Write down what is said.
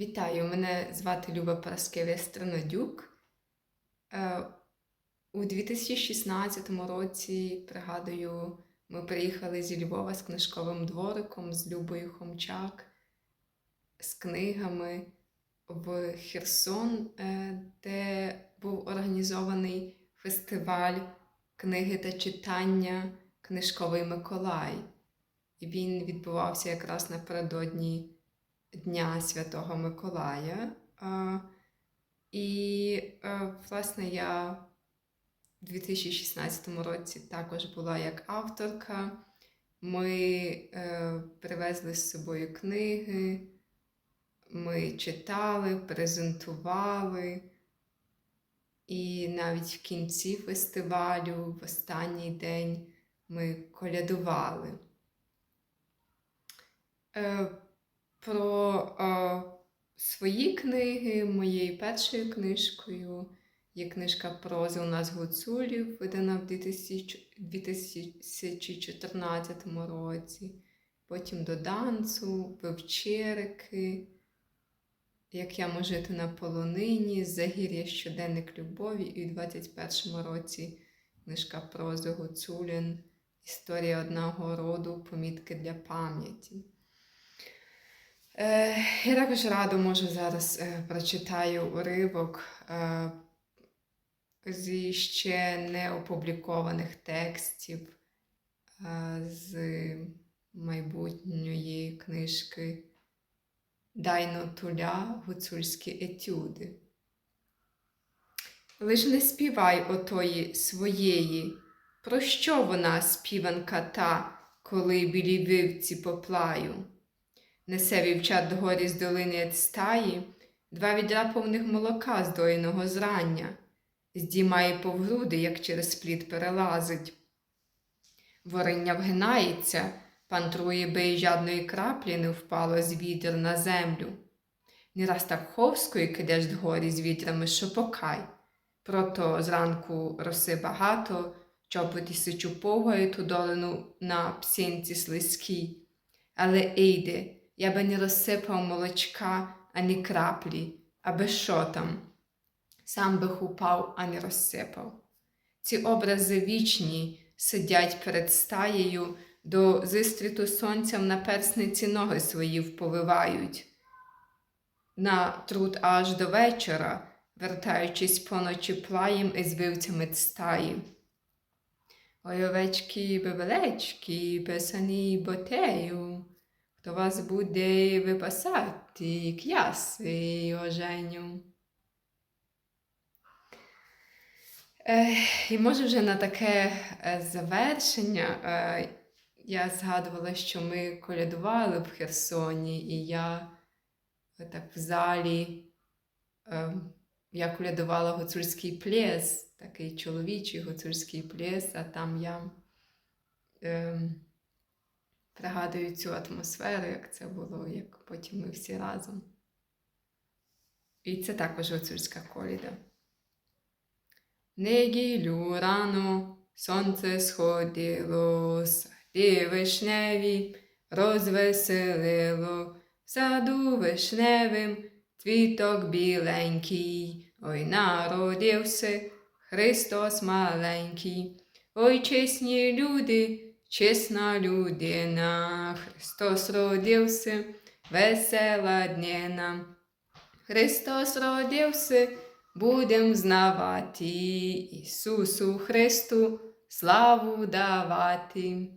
Вітаю, мене звати Люба Параскевя Странодюк. Е, У 2016 році, пригадую, ми приїхали зі Львова з книжковим двориком, з Любою Хомчак, з книгами в Херсон, е, де був організований фестиваль книги та читання Книжковий Миколай. І він відбувався якраз напередодні Дня Святого Миколая. І, е, власне, я в 2016 році також була як авторка. Ми е, привезли з собою книги, ми читали, презентували. І навіть в кінці фестивалю, в останній день, ми колядували. Про е, свої книги, моєю першою книжкою є книжка прози у нас Гуцулів, видана в 2014 році. Потім до Данцу, Вивчерики, Як я можу жити на полонині, Загір'я щоденник любові, і у 21 році книжка прози Гуцулін, Історія одного роду, помітки для пам'яті. Е, Я також радо можу зараз е, прочитаю уривок е, зі ще не опублікованих текстів з майбутньої книжки Дайно Туля Гуцульські етюди. Лиш не співай отої своєї, про що вона співанка та, коли білі вивці поплаю. Несе вівчат догорі з долини від стаї, два відра повних молока здоєного зрання, здіймає повгруди, як через плід перелазить. Ворення вгинається, пантрує, би й жадної краплі не впало з відер на землю. Не раз так ховською кидеш дгорі з вітрами, що покай. Прото зранку роси багато, чопоті сичу погою ту долину на псинці слизькій. Але ейде, я би не розсипав молочка ані краплі, аби що там, сам би упав, а не розсипав. Ці образи вічні сидять перед стаєю, до зистріту сонцям на персниці ноги свої вповивають. На труд аж до вечора, вертаючись поночі плаєм із вивцями стаї. Ой, овечки, бебелечки, писані ботею, хто вас буде випасати, к'яси оженю. Е, і може вже на таке е, завершення е, я згадувала, що ми колядували в Херсоні, і я так в залі е, я колядувала гуцульський плес, такий чоловічий гуцульський плес, а там я е, пригадую цю атмосферу, як це було, як потім ми всі разом. І це також гуцульська коліда. Неділю рано сонце сходило, сади вишневі розвеселило, в саду вишневим цвіток біленький, ой народився Христос маленький, ой чесні люди, чесна людина, Христос родився, весела днина. Христос родився, будем знавати Ісусу Христу славу давати.